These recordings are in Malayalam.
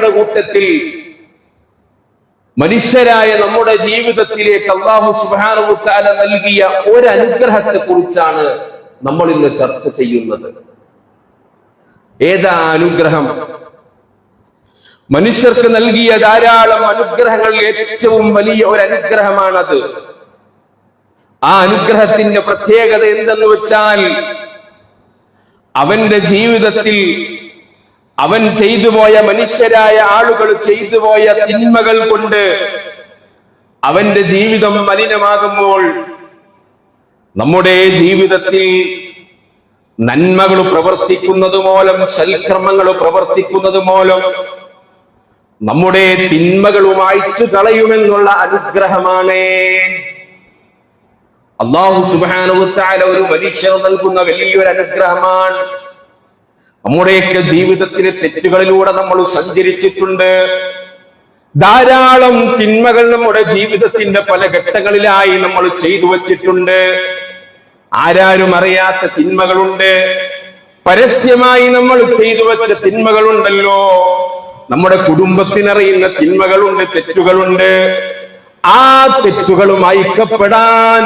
അനുഗ്രഹങ്ങളുടെ കൂട്ടത്തിൽ മനുഷ്യരായ നമ്മുടെ ജീവിതത്തിലേക്ക് അള്ളാഹു സുബാനുത്താല നൽകിയ ഒരനുഗ്രഹത്തെ കുറിച്ചാണ് നമ്മൾ ഇന്ന് ചർച്ച ചെയ്യുന്നത്. ഏതാ അനുഗ്രഹം? മനുഷ്യർക്ക് നൽകിയ ധാരാളം അനുഗ്രഹങ്ങളിൽ ഏറ്റവും വലിയ ഒരു അനുഗ്രഹമാണത് ആ അനുഗ്രഹത്തിന്റെ പ്രത്യേകത എന്തെന്ന് വെച്ചാൽ അവന്റെ ജീവിതത്തിൽ അവൻ ചെയ്തു പോയ മനുഷ്യരായ ആളുകൾ ചെയ്തു പോയ തിന്മകൾ കൊണ്ട് അവന്റെ ജീവിതം മലിനമാകുമ്പോൾ നമ്മുടെ ജീവിതത്തിൽ നന്മകൾ പ്രവർത്തിക്കുന്നത് മൂലം സൽക്രമങ്ങൾ പ്രവർത്തിക്കുന്നത് മൂലം നമ്മുടെ തിന്മകൾ മായ്ച്ചു കളയുമെന്നുള്ള അനുഗ്രഹമാണ്. അള്ളാഹു സുബാനുത്താല ഒരു മനുഷ്യർ നൽകുന്ന വലിയൊരു അനുഗ്രഹമാണ്. നമ്മുടെയൊക്കെ ജീവിതത്തിലെ തെറ്റുകളിലൂടെ നമ്മൾ സഞ്ചരിച്ചിട്ടുണ്ട്. ധാരാളം തിന്മകൾ നമ്മുടെ ജീവിതത്തിന്റെ പല ഘട്ടങ്ങളിലായി നമ്മൾ ചെയ്തു വച്ചിട്ടുണ്ട്. ആരാരും അറിയാത്ത തിന്മകളുണ്ട്. പരസ്യമായി നമ്മൾ ചെയ്തു വച്ച തിന്മകളുണ്ടല്ലോ. നമ്മുടെ കുടുംബത്തിനറിയുന്ന തിന്മകളുണ്ട് തെറ്റുകളുണ്ട്. ആ തെറ്റുകളും അയക്കപ്പെടാൻ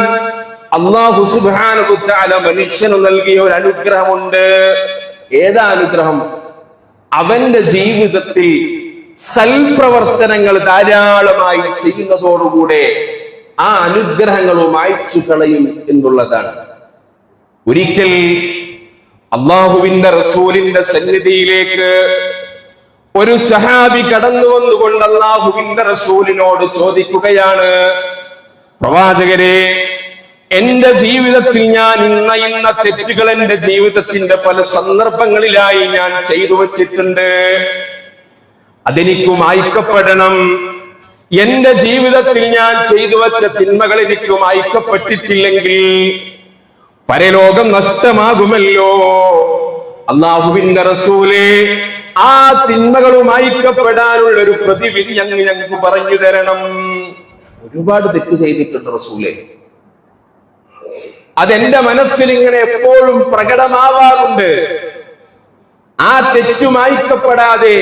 അള്ളാഹു സുബാനുബുദ്ധാല മനുഷ്യന് നൽകിയ ഒരു അനുഗ്രഹമുണ്ട്. ഏതാ അനുഗ്രഹം? അവന്റെ ജീവിതത്തിൽ സൽപ്രവർത്തനങ്ങൾ ധാരാളമായി ചെയ്യുന്നതോടുകൂടെ ആ അനുഗ്രഹങ്ങളും അയച്ചു കളയും എന്നുള്ളതാണ്. ഒരിക്കൽ അള്ളാഹുവിന്റെ റസൂലിന്റെ സന്നിധിയിലേക്ക് ഒരു സഹാബി കടന്നു വന്നുകൊണ്ട് അള്ളാഹുവിന്റെ റസൂലിനോട് ചോദിക്കുകയാണ് പ്രവാചകരെ എന്റെ ജീവിതത്തിൽ ഞാൻ ഇന്ന ഇന്ന തെറ്റുകൾ എന്റെ ജീവിതത്തിന്റെ പല സന്ദർഭങ്ങളിലായി ഞാൻ ചെയ്തു വച്ചിട്ടുണ്ട്. അതെനിക്ക് മായ്ക്കപ്പെടണം എന്റെ ജീവിതത്തിൽ ഞാൻ ചെയ്തു വച്ച തിന്മകൾ എനിക്ക് മായ്ക്കപ്പെട്ടിട്ടില്ലെങ്കിൽ പരലോകം നഷ്ടമാകുമല്ലോ. അള്ളാഹുവിന്റെ റസൂലെ ആ തിന്മകൾ മായ്ക്കപ്പെടാനുള്ള ഒരു പ്രതിവിധി ഞങ്ങൾ ഞങ്ങൾക്ക് പറഞ്ഞു തരണം. ഒരുപാട് തെറ്റ് ചെയ്തിട്ടുണ്ട് റസൂലേ. അതെന്റെ മനസ്സിൽ ഇങ്ങനെ എപ്പോഴും പ്രകടമാവാറുണ്ട്. ആ തെറ്റുമായിക്കപ്പെടാതെ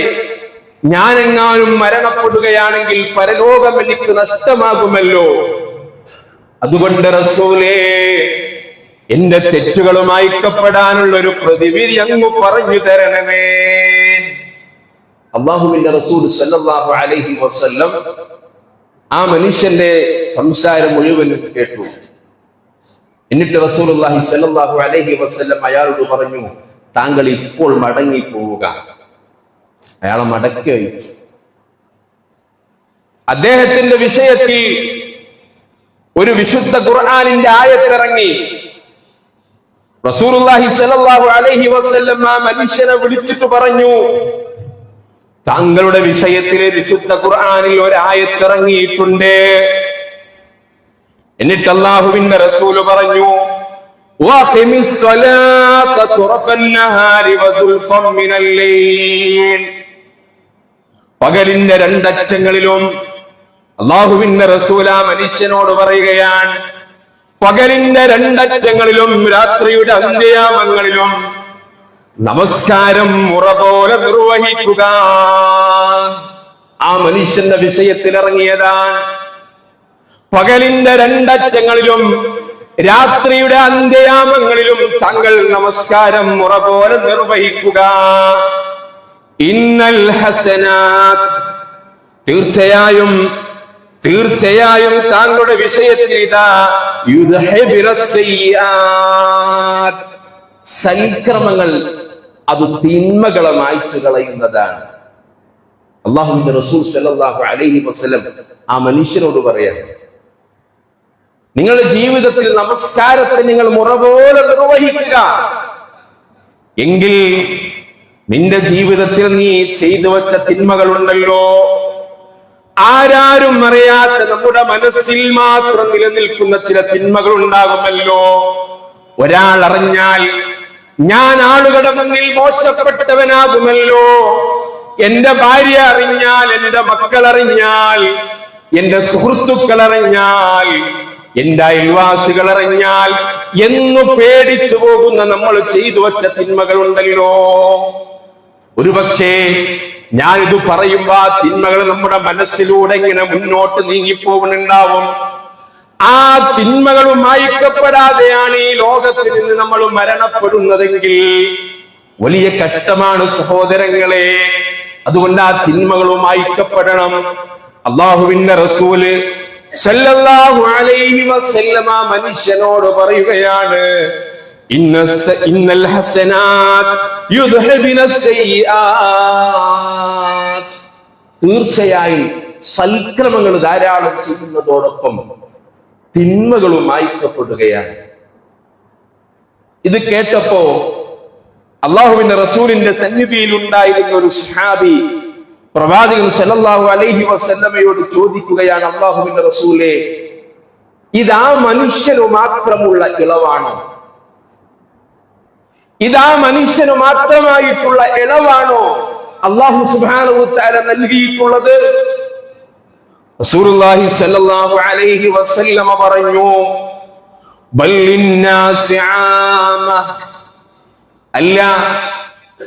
ഞാനെങ്ങാനും മരണപ്പെടുകയാണെങ്കിൽ പരലോകം എനിക്ക് നഷ്ടമാകുമല്ലോ. അതുകൊണ്ട് റസൂലേ എന്റെ തെറ്റുകളുമായിക്കപ്പെടാനുള്ള ഒരു പ്രതിവിധി അങ്ങ് പറഞ്ഞു തരണമേ. അള്ളാഹുവിന്റെ റസൂൽ സല്ലല്ലാഹു അലൈഹി വസല്ലം ആ മനുഷ്യന്റെ സംസാരം മുഴുവൻ കേട്ടു. എന്നിട്ട് സല്ലല്ലാഹു അലൈഹി വസല്ലം അയാളോട് പറഞ്ഞു താങ്കൾ ഇപ്പോൾ മടങ്ങി പോവുക അയാളെ മടക്കി അയച്ചു. അദ്ദേഹത്തിന്റെ വിഷയത്തിൽ ഒരു വിശുദ്ധ ഖുർആാനിന്റെ ആയത്തിറങ്ങി. റസൂലുള്ളാഹി സല്ലല്ലാഹു അലൈഹി വസല്ലം ആ മനുഷ്യനെ വിളിച്ചിട്ട് പറഞ്ഞു താങ്കളുടെ വിഷയത്തിലെ വിശുദ്ധ ഖുർആാനിൽ ഒരു ആയത്തിറങ്ങിയിട്ടുണ്ട് എന്നിട്ട് അള്ളാഹുവിന്റെ റസൂൽ പറഞ്ഞു പകലിന്റെ രണ്ടറ്റങ്ങളിലും അള്ളാഹുവിന്റെ റസൂല മനുഷ്യനോട് പറയുകയാണ് പകലിന്റെ രണ്ടറ്റങ്ങളിലും രാത്രിയുടെ അന്ത്യയാമങ്ങളിലും നമസ്കാരം മുറ പോലെ നിർവഹിക്കുക. ആ മനുഷ്യന്റെ വിഷയത്തിലിറങ്ങിയതാണ്. പകലിന്റെ രണ്ടറ്റങ്ങളിലും രാത്രിയുടെ അന്ത്യയാമങ്ങളിലും തങ്ങൾ നമസ്കാരം മുറ പോലെ നിർവഹിക്കുക. ഇന്നൽ ഹസനാത്. തീർച്ചയായും തീർച്ചയായും താങ്കളുടെ വിഷയത്തിൽ ഇതാ. സൽക്രമങ്ങൾ അത് തിന്മകളെ മായ്ച്ചു കളയുന്നതാണ്. അള്ളാഹുവിന്റെ റസൂൽ അലൈഹി വസ്ലം ആ മനുഷ്യനോട് പറയാം നിങ്ങളുടെ ജീവിതത്തിൽ നമസ്കാരത്തെ നിങ്ങൾ മുറ പോലെ നിർവഹിക്കുക. എങ്കിൽ നിന്റെ ജീവിതത്തിൽ നീ ചെയ്തു വച്ച തിന്മകളുണ്ടല്ലോ. ആരാരും അറിയാത്ത നമ്മുടെ മനസ്സിൽ മാത്രം നിലനിൽക്കുന്ന ചില തിന്മകൾ ഉണ്ടാകുമല്ലോ ഒരാൾ അറിഞ്ഞാൽ ഞാൻ ആളുകളുടെ മുന്നിൽ മോശപ്പെട്ടവനാകുമല്ലോ. എന്റെ ഭാര്യ അറിഞ്ഞാൽ എന്റെ മക്കൾ അറിഞ്ഞാൽ എന്റെ സുഹൃത്തുക്കൾ അറിഞ്ഞാൽ എന്റെ അയൽവാസികൾ അറിഞ്ഞാൽ എന്നു പേടിച്ചു പോകുന്ന നമ്മൾ ചെയ്തു വച്ച തിന്മകളുണ്ടല്ലോ ഒരുപക്ഷേ ഞാനിത് പറയുമ്പോ തിന്മകൾ നമ്മുടെ മനസ്സിലൂടെ ഇങ്ങനെ മുന്നോട്ട് നീങ്ങിപ്പോകുന്നുണ്ടാവും. ആ തിന്മകളും മായ്ക്കപ്പെടാതെയാണ് ഈ ലോകത്തിൽ നിന്ന് നമ്മൾ മരണപ്പെടുന്നതെങ്കിൽ വലിയ കഷ്ടമാണ് സഹോദരങ്ങളെ. അതുകൊണ്ട് ആ തിന്മകളും മായ്ക്കപ്പെടണം അള്ളാഹുവിന്റെ റസൂൽ മനുഷ്യനോട് പറയുകയാണ് തീർച്ചയായും സൽക്രമങ്ങൾ ധാരാളം ചെയ്യുന്നതോടൊപ്പം തിന്മകളും മായ്ക്കപ്പെടുകയാണ്. ഇത് കേട്ടപ്പോ അള്ളാഹുവിന്റെ റസൂലിന്റെ സന്നിധിയിൽ ഉണ്ടായിരുന്ന ഒരു സുഹാബി പ്രവാചകൻ സല്ലല്ലാഹു അലൈഹി വസല്ലമയോട് ചോദിക്കുകയാണ് അള്ളാഹുവിന്റെ റസൂലെ ഇതാ മനുഷ്യനു മാത്രമുള്ള ഇളവാണോ. ഇതാ മനുഷ്യന് മാത്രമായിട്ടുള്ള ഇളവാണോ അള്ളാഹു സുബ്ഹാനഹു തആല നൽകിയിട്ടുള്ളത്? റസൂലുള്ളാഹി സല്ലല്ലാഹു അലൈഹി വസല്ലമ പറഞ്ഞു ബൽ ലിന്നാസി ആമ അല്ല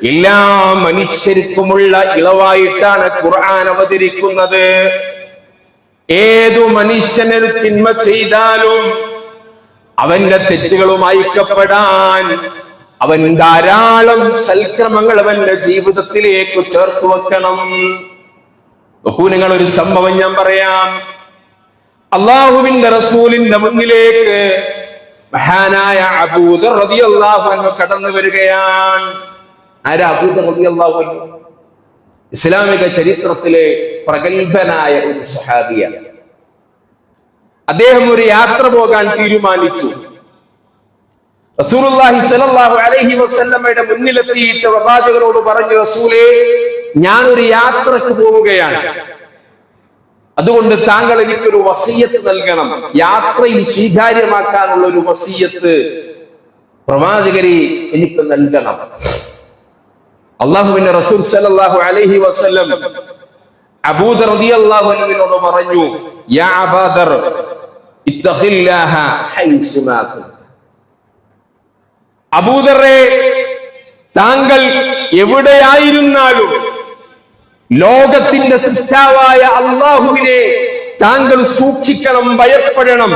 എല്ലാ മനുഷ്യർക്കുമുള്ള ഇളവായിട്ടാണ് ഖുർആൻ അവതരിക്കുന്നത്. ഏതു മനുഷ്യനൊരു തിന്മ ചെയ്താലും അവന്റെ തെറ്റുകളും അയക്കപ്പെടാൻ അവൻ ധാരാളം സൽക്രമങ്ങൾ അവന്റെ ജീവിതത്തിലേക്ക് ചേർത്ത് വെക്കണം. നിങ്ങൾ ഒരു സംഭവം ഞാൻ പറയാം. അള്ളാഹുവിന്റെ റസൂലിന്റെ മുന്നിലേക്ക് മഹാനായ അബൂദർ റളിയല്ലാഹു അൻഹു കടന്നു വരികയാണ്. ആരാ അബൂദർ ഇസ്ലാമിക ചരിത്രത്തിലെ പ്രഗത്ഭനായ ഒരു സഹാബിയ അദ്ദേഹം ഒരു യാത്ര പോകാൻ തീരുമാനിച്ചു. റസൂലുള്ളാഹി സ്വല്ലല്ലാഹു അലൈഹി വസല്ലമയുടെ മുന്നിലെത്തിയിട്ട് പ്രവാചകരോട് പറഞ്ഞു റസൂലേ ഞാൻ ഒരു യാത്രയ്ക്ക് പോവുകയാണ്. അതുകൊണ്ട് താങ്കൾ എനിക്കൊരു വസീയത്ത് നൽകണം. യാത്രയിൽ സ്വീകാര്യമാക്കാനുള്ള ഒരു വസീയത്ത് പ്രവാചകരെ എനിക്ക് നൽകണം. അള്ളാഹുവിന്റെ റസൂൽ സല്ലല്ലാഹു അലൈഹി വസല്ലം അബൂദർ അൻഹുവിനോട് പറഞ്ഞു യാ അബാദർ അബൂദറെ താങ്കൾ എവിടെയായിരുന്നാലും ലോകത്തിന്റെ സൃഷ്ടാവായ അള്ളാഹുവിനെ താങ്കൾ സൂക്ഷിക്കണം ഭയപ്പെടണം.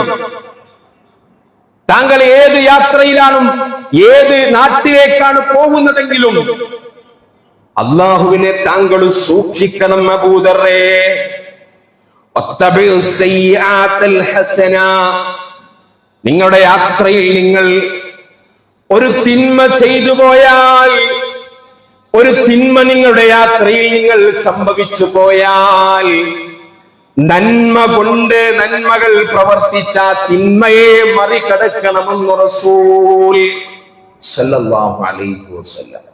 താങ്കൾ ഏത് യാത്രയിലാണ് ഏത് നാട്ടിലേക്കാണ് പോകുന്നതെങ്കിലും അള്ളാഹുവിനെ താങ്കൾ സൂക്ഷിക്കണം അബൂദറേ. നിങ്ങളുടെ യാത്രയിൽ നിങ്ങൾ ഒരു തിന്മ ചെയ്തു പോയാൽ ഒരു തിന്മ നിങ്ങളുടെ യാത്രയിൽ നിങ്ങൾ സംഭവിച്ചു പോയാൽ നന്മ കൊണ്ട് നന്മകൾ പ്രവർത്തിച്ച തിന്മയെ മറികടക്കണമെന്ന് റസൂൽ സല്ലല്ലാഹു അലൈഹി വസല്ലം.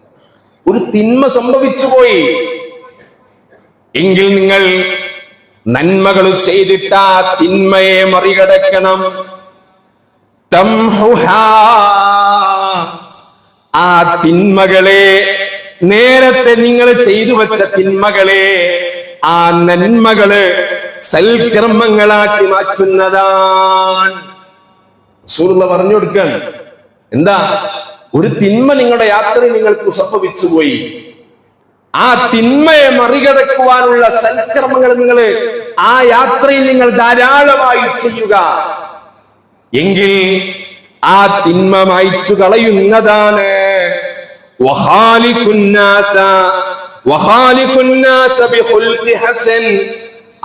ഒരു തിന്മ സംഭവിച്ചു പോയി. എങ്കിൽ നിങ്ങൾ നന്മകൾ ചെയ്തിട്ട തിന്മയെ മറികടക്കണം. ആ തിന്മകളെ നേരത്തെ നിങ്ങൾ ചെയ്തു വെച്ച തിന്മകളെ ആ നന്മകൾ സൽക്കർമ്മങ്ങളാക്കി മാറ്റുന്നതാണ്. പറഞ്ഞു കൊടുക്കാൻ എന്താ? ഒരു തിന്മ നിങ്ങളുടെ യാത്രയിൽ നിങ്ങൾക്ക് സംഭവിച്ചു പോയി ആ തിന്മയെ മറികടക്കുവാനുള്ള സൽക്കർമ്മങ്ങൾ നിങ്ങൾ ആ യാത്രയിൽ നിങ്ങൾ ധാരാളമായി ചെയ്യുക. എങ്കിൽ ആ തിന്മ മായ്ച്ചു കളയുന്നതാണ്.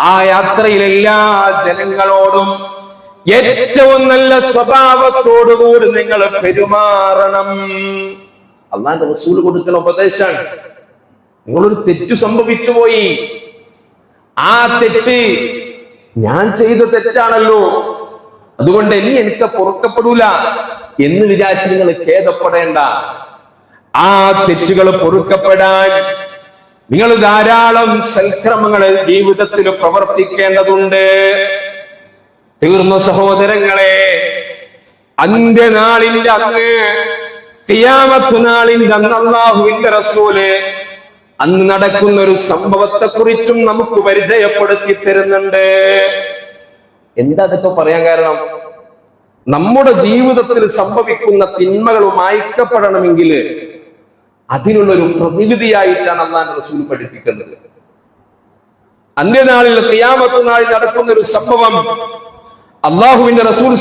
ആ യാത്രയിൽ എല്ലാ ജനങ്ങളോടും ഏറ്റവും നല്ല സ്വഭാവത്തോടുകൂടി നിങ്ങൾ പെരുമാറണം. അള്ളാന്റെ റസൂൽ കൊടുക്കുന്ന ഉപദേശമാണ്. നിങ്ങളൊരു തെറ്റു സംഭവിച്ചു പോയി. ആ തെറ്റ് ഞാൻ ചെയ്ത തെറ്റാണല്ലോ. അതുകൊണ്ട് ഇനി എനിക്ക് പൊറുക്കപ്പെടൂല എന്ന് വിചാരിച്ച് നിങ്ങൾ ഖേദപ്പെടേണ്ട. ആ തെറ്റുകൾ പൊറുക്കപ്പെടാൻ നിങ്ങൾ ധാരാളം സൽക്രമങ്ങൾ ജീവിതത്തിൽ പ്രവർത്തിക്കേണ്ടതുണ്ട്. തീർന്ന സഹോദരങ്ങളെ അന്ത്യനാളിന്റെ അന്ന് കിയാമത്ത് നാളിന്റെ റസൂൽ അന്ന് നടക്കുന്ന ഒരു സംഭവത്തെ കുറിച്ചും നമുക്ക് പരിചയപ്പെടുത്തി തരുന്നുണ്ട്. എന്താ അതൊക്കെ പറയാൻ കാരണം? നമ്മുടെ ജീവിതത്തിൽ സംഭവിക്കുന്ന തിന്മകൾ മായ്ക്കപ്പെടണമെങ്കിൽ അതിനുള്ള ഒരു പ്രതിവിധിയായിട്ടാണ് അന്നാൻ റസൂൽ പഠിപ്പിക്കുന്നത്. അന്ത്യനാളിൽ ഖിയാമത്ത് നാളിൽ നടക്കുന്ന ഒരു സംഭവം അള്ളാഹുവിന്റെ റസൂൽ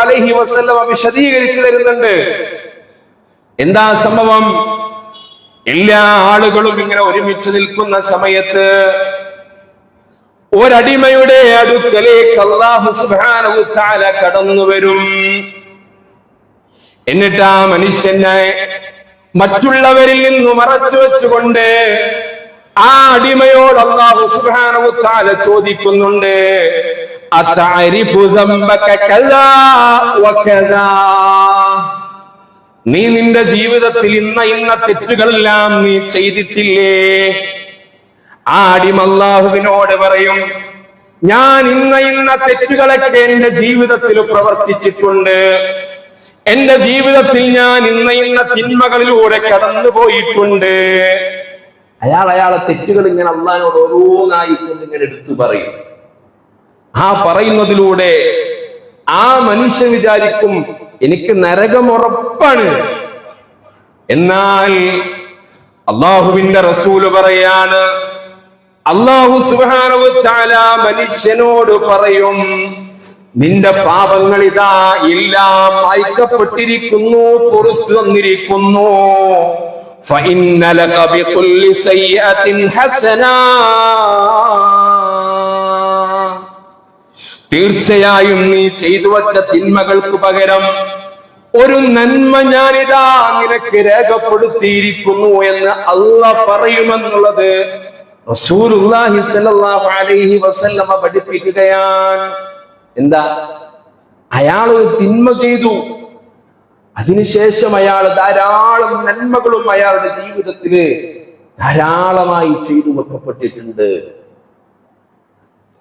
അലൈഹി വസല്ലം വിശദീകരിച്ചു തരുന്നുണ്ട്. എന്താ സംഭവം? എല്ലാ ആളുകളും ഇങ്ങനെ ഒരുമിച്ച് നിൽക്കുന്ന സമയത്ത് ഒരടിമയുടെ അടുക്കലേക്ക് അള്ളാഹു തആല കടന്നു വരും. എന്നിട്ട് ആ മനുഷ്യനെ മറ്റുള്ളവരിൽ നിന്ന് മറച്ചു വെച്ചുകൊണ്ട് ആ അടിമയോട് അള്ളാഹു തആല ചോദിക്കുന്നുണ്ട് നീ നിന്റെ ജീവിതത്തിൽ ഇന്ന ഇന്ന തെറ്റുകളെല്ലാം നീ ചെയ്തിട്ടില്ലേ? ആടിമല്ലാഹുവിനോട് പറയും ഞാൻ ഇന്ന ഇന്ന തെറ്റുകളൊക്കെ എന്റെ ജീവിതത്തിൽ പ്രവർത്തിച്ചിട്ടുണ്ട്. എന്റെ ജീവിതത്തിൽ ഞാൻ ഇന്ന ഇന്ന തിന്മകളിലൂടെ കടന്നു പോയിട്ടുണ്ട്. അയാൾ അയാളെ തെറ്റുകൾ ഇങ്ങനെ അള്ളഹാനോട് ഓരോന്നായി കൊണ്ട് ഇങ്ങനെ എടുത്തു പറയും. ആ പറയുന്നതിലൂടെ ആ മനുഷ്യൻ വിചാരിക്കും എനിക്ക് നരകം ഉറപ്പാണ് എന്നാൽ അള്ളാഹുവിന്റെ റസൂല് പറയാണ് അള്ളാഹു സുബാനവു താല മനുഷ്യനോട് പറയും നിന്റെ പാപങ്ങൾ ഇതാ എല്ലാം അയക്കപ്പെട്ടിരിക്കുന്നു പുറത്തു വന്നിരിക്കുന്നു فإن لك بكل سيئة حسنة തീർച്ചയായും നീ ചെയ്തു വച്ച തിന്മകൾക്ക് പകരം ഒരു നന്മ ഞാനിതാ നിനക്ക് രേഖപ്പെടുത്തിയിരിക്കുന്നു എന്ന് അല്ല പറയുമെന്നുള്ളത് റസൂലുള്ളാഹി സ്വല്ലല്ലാഹു അലൈഹി വസല്ലമ പഠിപ്പിക്കുകയാണ്. എന്താ? അയാൾ ഒരു തിന്മ ചെയ്തു. അതിനുശേഷം അയാൾ ധാരാളം നന്മകളും അയാളുടെ ജീവിതത്തിൽ ധാരാളമായി ചെയ്തു വെക്കപ്പെട്ടിട്ടുണ്ട്.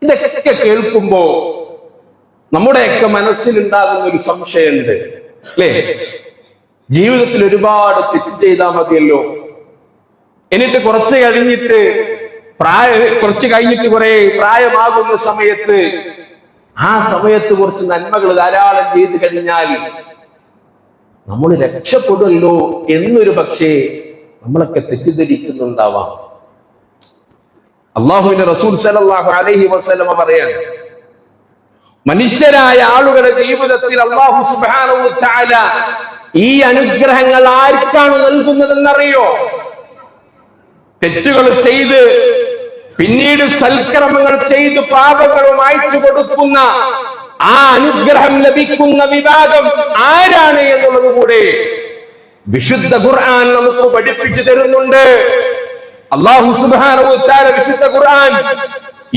ഇതൊക്കെ കേൾക്കുമ്പോ നമ്മുടെയൊക്കെ മനസ്സിലുണ്ടാകുന്ന ഒരു സംശയമുണ്ട്. അല്ലേ? ജീവിതത്തിൽ ഒരുപാട് തെറ്റ് ചെയ്താൽ മതിയല്ലോ. എന്നിട്ട് കുറച്ച് കഴിഞ്ഞിട്ട് പ്രായ കുറച്ച് കഴിഞ്ഞിട്ട് കുറെ പ്രായമാകുന്ന സമയത്ത് ആ സമയത്ത് കുറച്ച് നന്മകൾ ധാരാളം ചെയ്തു കഴിഞ്ഞാൽ നമ്മൾ രക്ഷപ്പെടുമല്ലോ എന്നൊരു പക്ഷേ നമ്മളൊക്കെ തെറ്റിദ്ധരിക്കുന്നുണ്ടാവാം. അള്ളാഹുവിന്റെ റസൂൽ സല്ലല്ലാഹു അലഹി വസ്ലമ പറയാണ് മനുഷ്യരായ ആളുകളുടെ ജീവിതത്തിൽ അള്ളാഹു തആല ഈ അനുഗ്രഹങ്ങൾ ആർക്കാണ് നൽകുന്നതെന്നറിയോ? തെറ്റുകൾ ചെയ്ത് പിന്നീട് സൽക്രമങ്ങൾ ചെയ്ത് പാപങ്ങളും അയച്ചു കൊടുക്കുന്ന ആ അനുഗ്രഹം ലഭിക്കുന്ന വിഭാഗം ആരാണ് എന്നുള്ളത് കൂടെ വിശുദ്ധ ഖുർആൻ നമുക്ക് പഠിപ്പിച്ചു തരുന്നുണ്ട്. അള്ളാഹു തആല വിശുദ്ധ ഖുർആൻ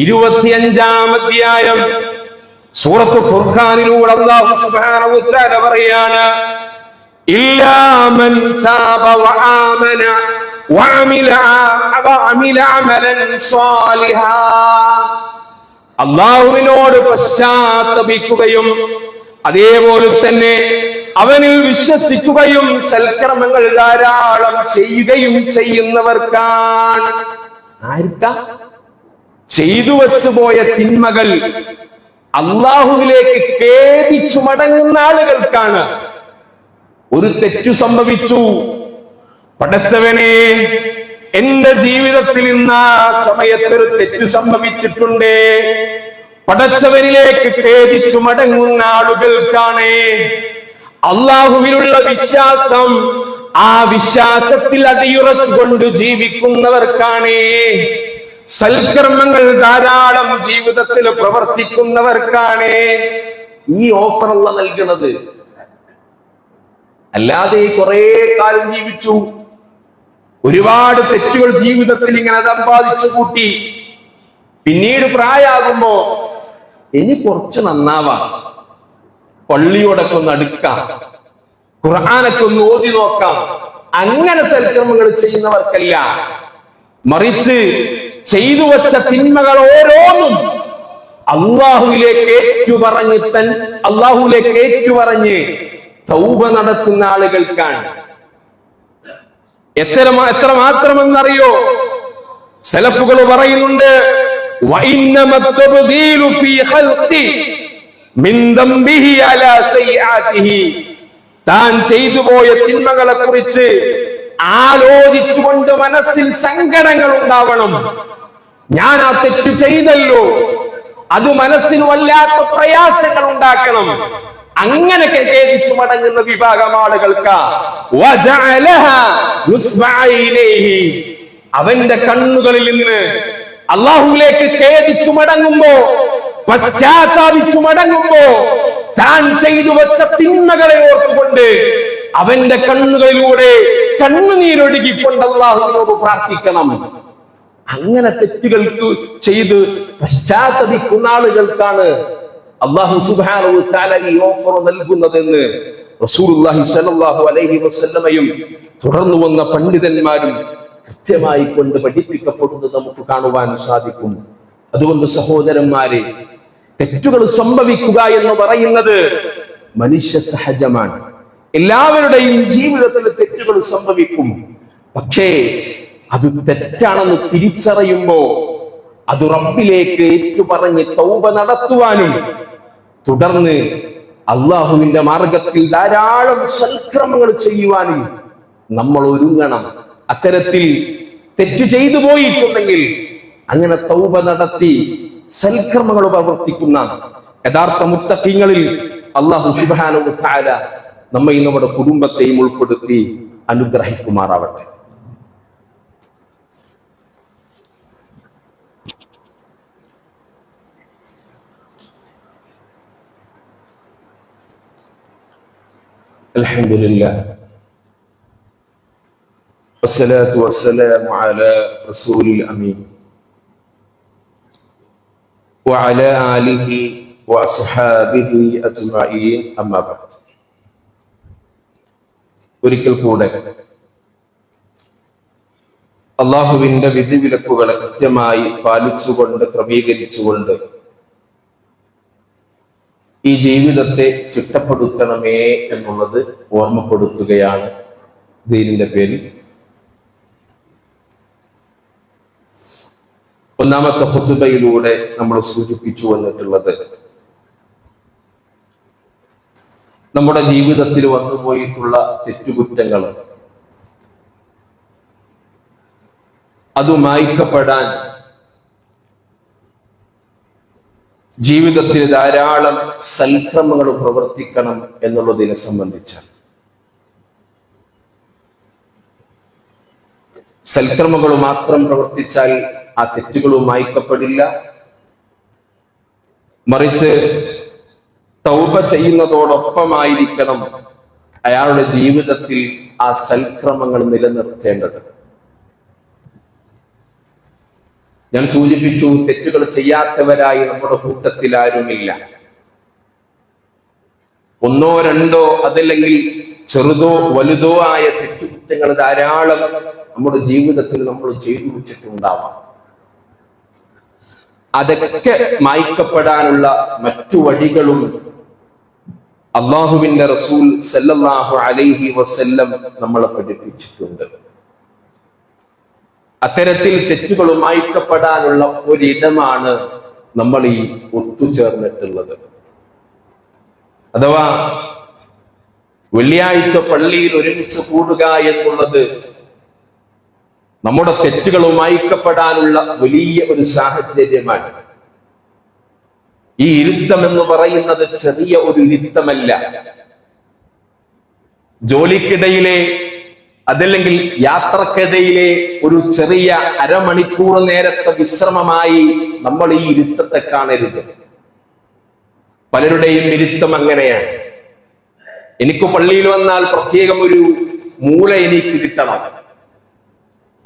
ഇരുപത്തിയഞ്ചാം അധ്യായം സൂറത്ത് ഫുർഖാനിലൂടെ അള്ളാഹു തആല പറയാണ് ഇല്ലാ മൻ താബ വആമന വഅമില വഅമില അമലൻ സ്വാലിഹാ. അള്ളാഹുവിനോട് പശ്ചാത്തപിക്കുകയും അതേപോലെ തന്നെ അവനിൽ വിശ്വസിക്കുകയും സൽക്രമങ്ങൾ ധാരാളം ചെയ്യുകയും ചെയ്യുന്നവർക്കാണ്. ആർക്കാ? ചെയ്തു വച്ചു പോയ തിന്മകൾ അള്ളാഹുവിലേക്ക് കേപിച്ചു മടങ്ങുന്ന ആളുകൾക്കാണ്. ഒരു തെറ്റു സംഭവിച്ചു. പടച്ചവനെ എന്റെ ജീവിതത്തിൽ ഇന്ന് ആ സമയത്തൊരു തെറ്റു സംഭവിച്ചിട്ടുണ്ട്. പടച്ചവനിലേക്ക് ഖേദിച്ചു മടങ്ങുന്ന ആളുകൾക്കാണ് അള്ളാഹുവിലുള്ള വിശ്വാസം ആ വിശ്വാസത്തിൽ അടിയുറച്ചുകൊണ്ട് ജീവിക്കുന്നവർക്കാണ് സൽക്കർമ്മങ്ങൾ ധാരാളം ജീവിതത്തിൽ പ്രവർത്തിക്കുന്നവർക്കാണ് ഈ ഓഫർ അല്ല നൽകുന്നത് അല്ലാതെ കുറെ കാലം ജീവിച്ചു. ഒരുപാട് തെറ്റുകൾ ജീവിതത്തിൽ ഇങ്ങനെ സമ്പാദിച്ചു കൂട്ടി. പിന്നീട് പ്രായമാകുമ്പോ ഇനി കുറച്ച് നന്നാവാം. പള്ളിയോടൊക്കെ ഒന്ന് അടുക്കാം. ഖുർആാനൊക്കെ ഒന്ന് ഓതി നോക്കാം. അങ്ങനെ സൽക്രമങ്ങൾ ചെയ്യുന്നവർക്കല്ല. മറിച്ച് ചെയ്തു വച്ച തിന്മകൾ ഓരോന്നും അള്ളാഹുവിലേക്ക് ഏറ്റുപറഞ്ഞ് തൻ അള്ളാഹുവിലേക്ക് ഏറ്റുപറഞ്ഞ് തൗബ നടത്തുന്ന ആളുകൾക്കാണ്. എത്ര എത്ര മാത്രമെന്നറിയോ? സെലഫുകൾ പറയുന്നുണ്ട് وإنما التبديل في خلقه من ذنبه على سيئاته താൻ ചെയ്തു പോയ തിന്മകളെ കുറിച്ച് ആലോചിച്ചുകൊണ്ട് മനസ്സിൽ സങ്കടങ്ങൾ ഉണ്ടാവണം ഞാൻ ആ തെറ്റ് ചെയ്തല്ലോ അത് മനസ്സിന് വല്ലാത്ത പ്രയാസങ്ങൾ ഉണ്ടാക്കണം അങ്ങനെയൊക്കെ ഖേദിച്ചു മടങ്ങുന്ന വിഭാഗം ആളുകൾക്ക് വജഅലഹ യുസ്മഅ ഇലൈഹി. അവന്റെ കണ്ണുകളിൽ നിന്ന് അള്ളാഹുവിലേക്ക് ഖേദിച്ചു മടങ്ങുമ്പോ പശ്ചാത്താപിച്ചു മടങ്ങുമ്പോ താൻ ചെയ്തു വെച്ച തിന്മകളെ ഓർത്തുകൊണ്ട് അവന്റെ കണ്ണുകളിലൂടെ കണ്ണുനീരൊഴുകിക്കൊണ്ട് അള്ളാഹുവിനോട് പ്രാർത്ഥിക്കണം. അങ്ങനെ തെറ്റുകൾക്ക് ചെയ്ത് പശ്ചാത്തപിക്കുന്ന ആളുകൾക്കാണ് അള്ളാഹു സുബ്ഹാനഹു താല ഈ ഓഫർ നൽകുന്നതെന്ന് റസൂർ അലൈഹി വസല്ലമയും തുടർന്നു വന്ന പണ്ഡിതന്മാരും കൃത്യമായി കൊണ്ട് പഠിപ്പിക്കപ്പെടുന്നത് നമുക്ക് കാണുവാൻ സാധിക്കും. അതുകൊണ്ട് സഹോദരന്മാരെ തെറ്റുകൾ സംഭവിക്കുക എന്ന് പറയുന്നത് മനുഷ്യ സഹജമാണ്. എല്ലാവരുടെയും ജീവിതത്തിൽ തെറ്റുകൾ സംഭവിക്കും. പക്ഷേ അത് തെറ്റാണെന്ന് തിരിച്ചറിയുമ്പോ അത് റബ്ബിലേക്ക് ഏറ്റുപറഞ്ഞ് തൗബ നടത്തുവാനും തുടർന്ന് അള്ളാഹുവിന്റെ മാർഗത്തിൽ ധാരാളം സൽക്രമങ്ങൾ ചെയ്യുവാനും നമ്മൾ ഒരുങ്ങണം. അത്തരത്തിൽ തെറ്റ് ചെയ്തു പോയിട്ടുണ്ടെങ്കിൽ അങ്ങനെ തൗബ നടത്തി സൽക്രമങ്ങൾ പ്രവർത്തിക്കുന്ന യഥാർത്ഥ മുത്തക്കിങ്ങളിൽ അള്ളാഹു സുബാനു താല നമ്മയും നമ്മുടെ കുടുംബത്തെയും ഉൾപ്പെടുത്തി അനുഗ്രഹിക്കുമാറാവട്ടെ الحمد لله والصلاة والسلام على رسول الأمين وعلى آله وأصحابه أجمعين أما بعد ഒരിക്കൽ കൂടെ അള്ളാഹുവിന്റെ വിധിവിലക്കുകളെ കൃത്യമായി പാലിച്ചുകൊണ്ട് ക്രമീകരിച്ചുകൊണ്ട് ഈ ജീവിതത്തെ ചിട്ടപ്പെടുത്തണമേ എന്നുള്ളത് ഓർമ്മപ്പെടുത്തുകയാണ് ദീനിന്റെ പേരിൽ ഒന്നാമത്തെ ഹുത്തുബയിലൂടെ നമ്മൾ സൂചിപ്പിച്ചു വന്നിട്ടുള്ളത്. നമ്മുടെ ജീവിതത്തിൽ വന്നുപോയിട്ടുള്ള തെറ്റുകുറ്റങ്ങൾ. അത് മായ്ക്കപ്പെടാൻ ജീവിതത്തിൽ ധാരാളം സൽക്രമങ്ങൾ പ്രവർത്തിക്കണം എന്നുള്ളതിനെ സംബന്ധിച്ചാണ്. സൽക്രമങ്ങൾ മാത്രം പ്രവർത്തിച്ചാൽ ആ തെറ്റുകളും മായ്ക്കപ്പെടില്ല. മറിച്ച് തൗബ ചെയ്യുന്നതോടൊപ്പമായിരിക്കണം അയാളുടെ ജീവിതത്തിൽ ആ സൽക്രമങ്ങൾ നിലനിർത്തേണ്ടത്. ഞാൻ സൂചിപ്പിച്ചു തെറ്റുകൾ ചെയ്യാത്തവരായി നമ്മുടെ കൂട്ടത്തിൽ ആരുമില്ല. ഒന്നോ രണ്ടോ അതല്ലെങ്കിൽ ചെറുതോ വലുതോ ആയ തെറ്റുകുറ്റങ്ങൾ ധാരാളം നമ്മുടെ ജീവിതത്തിൽ നമ്മൾ ചെയ്തു വെച്ചിട്ടുണ്ടാവാം അതൊക്കെ മായ്ക്കപ്പെടാനുള്ള മറ്റു വഴികളും അള്ളാഹുവിന്റെ റസൂൽ സല്ലല്ലാഹു അലൈഹി വസല്ലം നമ്മളെ പഠിപ്പിച്ചിട്ടുണ്ട്. അത്തരത്തിൽ തെറ്റുകൾ മായ്ക്കപ്പെടാനുള്ള ഒരിടമാണ് നമ്മൾ ഈ ഒത്തുചേർന്നിട്ടുള്ളത്. അഥവാ വെള്ളിയാഴ്ച പള്ളിയിൽ ഒരുമിച്ച് കൂടുക എന്നുള്ളത് നമ്മുടെ തെറ്റുകൾ മായ്ക്കപ്പെടാനുള്ള വലിയ ഒരു സാഹചര്യമാണ്. ഈ ഇരുത്തം എന്ന് പറയുന്നത് ചെറിയ ഒരു ഇരുത്തമല്ല. ജോലിക്കിടയിലെ അതല്ലെങ്കിൽ യാത്രക്കിടയിലെ ഒരു ചെറിയ അരമണിക്കൂർ നേരത്തെ വിശ്രമമായി നമ്മൾ ഈ ഇരുത്തത്തെ കാണരുത്. പലരുടെയും ഇരുത്തം അങ്ങനെയാണ്. എനിക്ക് പള്ളിയിൽ വന്നാൽ പ്രത്യേകം ഒരു മൂല എനിക്ക് കിട്ടണം.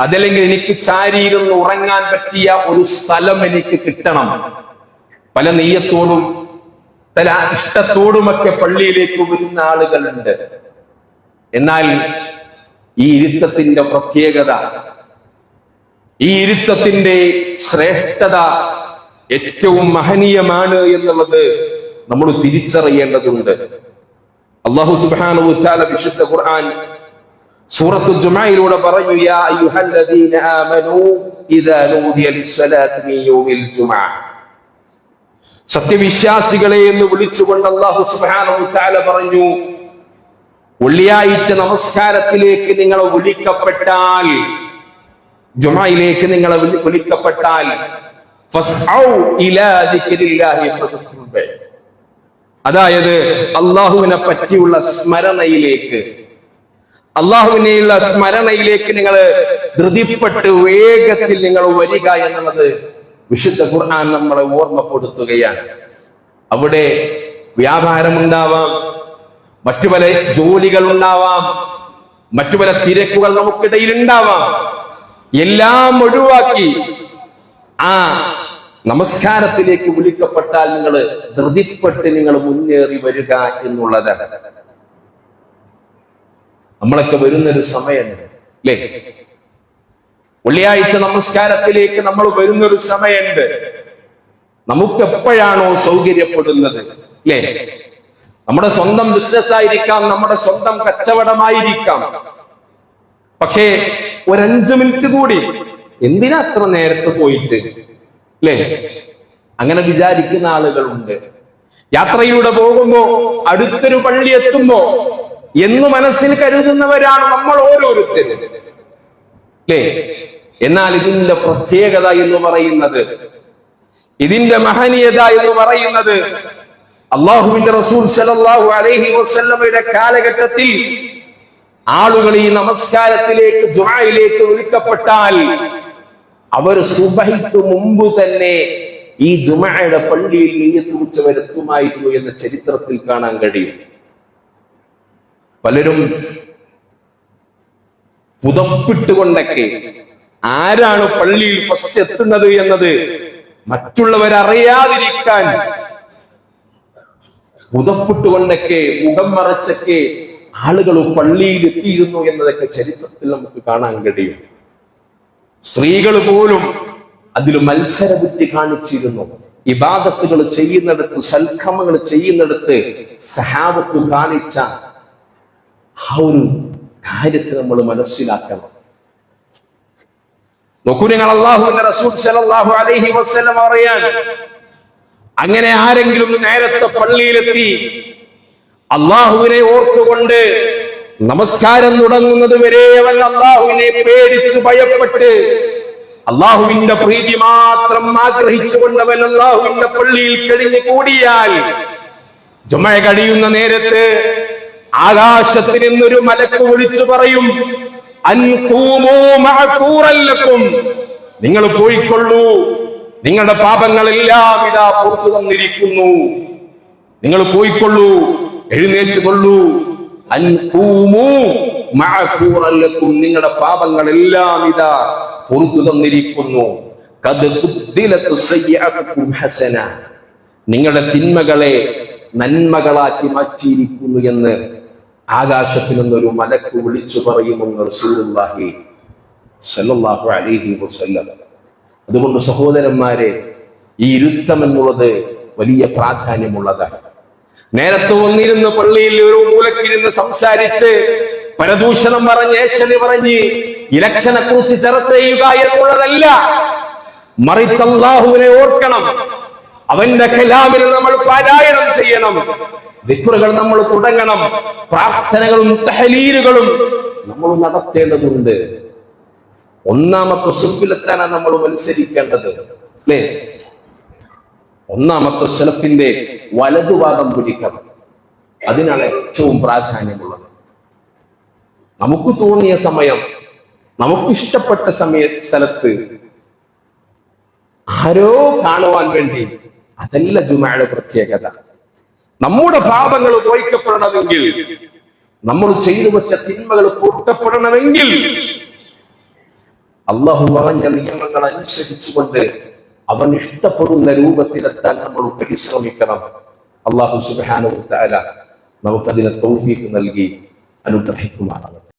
അതല്ലെങ്കിൽ എനിക്ക് ചാരിയിരുന്ന് ഉറങ്ങാൻ പറ്റിയ ഒരു സ്ഥലം എനിക്ക് കിട്ടണം. പല നെയ്യത്തോടും പല ഇഷ്ടത്തോടുമൊക്കെ പള്ളിയിലേക്ക് വരുന്ന ആളുകളുണ്ട്. എന്നാൽ ഈ ഇരുത്തത്തിന്റെ പ്രത്യേകത ഈ ഇരുത്തത്തിന്റെ ശ്രേഷ്ഠത ഏറ്റവും മഹനീയമാണ് എന്നുള്ളത് നമ്മൾ തിരിച്ചറിയേണ്ടതുണ്ട്. അള്ളാഹു തആല വിശുദ്ധ ഖുർആൻ സൂറത്തു ജുമയിലൂടെ പറഞ്ഞു യാ അയ്യുഹല്ലദീന ആമനൂ ഇദാ നൂദിയ ലിസ്സലാത്തി മിൻ യൗമിൽ ജുമഅ സത്യവിശ്വാസികളെ എന്ന് വിളിച്ചുകൊണ്ട് അള്ളാഹു സുബ്ഹാനഹു തആല പറഞ്ഞു വെള്ളിയാഴ്ച നമസ്കാരത്തിലേക്ക് നിങ്ങൾ വിളിക്കപ്പെട്ടാൽ ജുമയിലേക്ക് നിങ്ങൾ വിളിക്കപ്പെട്ടാൽ. അതായത് അള്ളാഹുവിനെ പറ്റിയുള്ള സ്മരണയിലേക്ക് അള്ളാഹുവിനെയുള്ള സ്മരണയിലേക്ക് നിങ്ങൾ ധൃതിപ്പെട്ട് വേഗത്തിൽ നിങ്ങൾ വരിക എന്നുള്ളത് വിശുദ്ധ ഖുർആൻ നമ്മളെ ഓർമ്മപ്പെടുത്തുകയാണ്. അവിടെ വ്യാപാരമുണ്ടാവാം മറ്റു പല ജോലികൾ ഉണ്ടാവാം മറ്റു പല തിരക്കുകൾ നമുക്കിടയിൽ ഉണ്ടാവാം എല്ലാം ഒഴിവാക്കി ആ നമസ്കാരത്തിലേക്ക് വിളിക്കപ്പെട്ടാൽ നിങ്ങൾ ധൃതിപ്പെട്ട് നിങ്ങൾ മുന്നേറി വരിക എന്നുള്ളതാണ്. നമ്മളൊക്കെ വരുന്നൊരു സമയം അല്ലേ? വെള്ളിയാഴ്ച നമസ്കാരത്തിലേക്ക് നമ്മൾ വരുന്നൊരു സമയമുണ്ട്. നമുക്ക് എപ്പോഴാണോ സൗകര്യപ്പെടുന്നത്? അല്ലേ? നമ്മുടെ സ്വന്തം ബിസിനസ് ആയിരിക്കാം നമ്മുടെ സ്വന്തം കച്ചവടമായിരിക്കാം. പക്ഷേ ഒരഞ്ചു മിനിറ്റ് കൂടി. എന്തിനാ അത്ര നേരത്തെ പോയിട്ട്? അല്ലേ? അങ്ങനെ വിചാരിക്കുന്ന ആളുകളുണ്ട്. യാത്രയിലൂടെ പോകുമ്പോ അടുത്തൊരു പള്ളി എത്തുമ്പോ എന്ന് മനസ്സിൽ കരുതുന്നവരാണ് നമ്മൾ ഓരോരുത്തരും അല്ലേ എന്നാൽ ഇതിന്റെ പ്രത്യേകത എന്ന് പറയുന്നത് ഇതിന്റെ മഹനീയത എന്ന് പറയുന്നത് അള്ളാഹുവിന്റെ റസൂൽ സല്ലല്ലാഹു അലൈഹി വസല്ലമയുടെ കാലഘട്ടത്തിൽ ആളുകൾ ഈ നമസ്കാരത്തിലേക്ക് ജുമായിലേക്ക് വിളിക്കപ്പെട്ടാൽ അവർ സുബഹിക്ക് മുമ്പ് തന്നെ ഈ ജുമയുടെ പള്ളിയിൽ നെയ്യത്ത് വെച്ചവരെത്തുമായിരുന്നു എന്ന ചരിത്രത്തിൽ കാണാൻ കഴിയും. പലരും പുതപ്പിട്ടുകൊണ്ടൊക്കെ ആരാണ് പള്ളിയിൽ ഫസ്റ്റ് എത്തുന്നത് എന്നത് മറ്റുള്ളവരറിയാതിരിക്കാൻ പുതപ്പിട്ടുകൊണ്ടൊക്കെ മുഖം മറച്ചൊക്കെ ആളുകൾ പള്ളിയിൽ എത്തിയിരുന്നു എന്നതൊക്കെ ചരിത്രത്തിൽ നമുക്ക് കാണാൻ കഴിയും. സ്ത്രീകൾ പോലും അതിൽ മത്സരബുദ്ധി കാണിച്ചിരുന്നു. ഇബാദത്തുകൾ ചെയ്യുന്നിടത്ത് സൽക്കമങ്ങൾ ചെയ്യുന്നിടത്ത് സഹാബത്ത് കാണിച്ച ഒരു കാര്യത്തെ നമ്മൾ മനസ്സിലാക്കണം. നോക്കൂ നിങ്ങൾ അള്ളാഹു റസൂൽ സല്ലല്ലാഹു അലൈഹി വസല്ലം അറിയാൻ അങ്ങനെ ആരെങ്കിലും നേരത്തെ പള്ളിയിലെത്തി അള്ളാഹുവിനെ ഓർത്തുകൊണ്ട് നമസ്കാരം തുടങ്ങുന്നത് വരെ അവൻ അള്ളാഹുവിനെ പേടിച്ച് ഭയപ്പെട്ട് അള്ളാഹുവിന്റെ പ്രീതി മാത്രം ആഗ്രഹിച്ചുകൊണ്ട് അവൻ അള്ളാഹുവിന്റെ പള്ളിയിൽ കഴിഞ്ഞു കൂടിയാൽ ജുമ കഴിയുന്ന നേരത്ത് ആകാശത്തിൽ നിന്നൊരു മലക്ക് വിളിച്ചു പറയും "അൻകൂമൂ നിങ്ങൾ പോയിക്കൊള്ളൂ. നിങ്ങളുടെ പാപങ്ങളെല്ലാം ഇതാ പുറത്തു തന്നിരിക്കുന്നു. നിങ്ങൾ പോയിക്കൊള്ളൂ എഴുന്നേറ്റ് കൊള്ളൂ നിങ്ങളുടെ പാപങ്ങളെല്ലാം ഇതാ പുറത്തു തന്നിരിക്കുന്നു. നിങ്ങളുടെ തിന്മകളെ നന്മകളാക്കി മാറ്റിയിരിക്കുന്നു എന്ന് ആകാശത്തിൽ നിന്നൊരു മലക്ക് വിളിച്ചു പറയുമെന്ന് സല്ലല്ലാഹു അലൈഹി വസല്ലം. അതുകൊണ്ട് സഹോദരന്മാരെ ഈ ഇരുത്തം എന്നുള്ളത് വലിയ പ്രാധാന്യമുള്ളതാണ്. നേരത്തെ വന്നിരുന്ന് പള്ളിയിൽ ഒരു മൂലക്കിരുന്ന് സംസാരിച്ച് പരദൂഷണം പറഞ്ഞ് ഏശനി പറഞ്ഞ് ഇലക്ഷനെ കുറിച്ച് ചർച്ച ചെയ്യുക എന്നുള്ളതല്ല മറിച്ച് അള്ളാഹുവിനെ ഓർക്കണം. അവന്റെ കലാമിനെ നമ്മൾ പാരായണം ചെയ്യണം. ദിക്റുകൾ നമ്മൾ തുടങ്ങണം. പ്രാർത്ഥനകളും തഹലീലുകളും നമ്മൾ നടത്തേണ്ടതുണ്ട്. ഒന്നാമത്തെ സുഫിലെത്താനാണ് നമ്മൾ മത്സരിക്കേണ്ടത്. അല്ലേ? ഒന്നാമത്തെ സ്വലത്തിന്റെ വലതുഭാഗം പിടിക്കണം. അതിനാണ് ഏറ്റവും പ്രാധാന്യമുള്ളത്. നമുക്ക് തോന്നിയ സമയം നമുക്ക് ഇഷ്ടപ്പെട്ട സമയ സ്ഥലത്ത് ആരോ കാണുവാൻ വേണ്ടി അതല്ല ജുമയുടെ പ്രത്യേകത. നമ്മുടെ പാപങ്ങൾ പോയിക്കപ്പെടണമെങ്കിൽ നമ്മൾ ചെയ്തു വെച്ച തിന്മകൾ പൊട്ടപ്പെടണമെങ്കിൽ അള്ളാഹു പറഞ്ഞ നിയമങ്ങൾ അനുസരിച്ചുകൊണ്ട് അവൻ ഇഷ്ടപ്പെടുന്ന രൂപത്തിലെത്താൻ നമ്മൾ പരിശ്രമിക്കണം. അള്ളാഹു സുബാനു താല നമുക്കതിനെ തൗഫീക്ക് നൽകി അനുഗ്രഹിക്കുമാറാണ്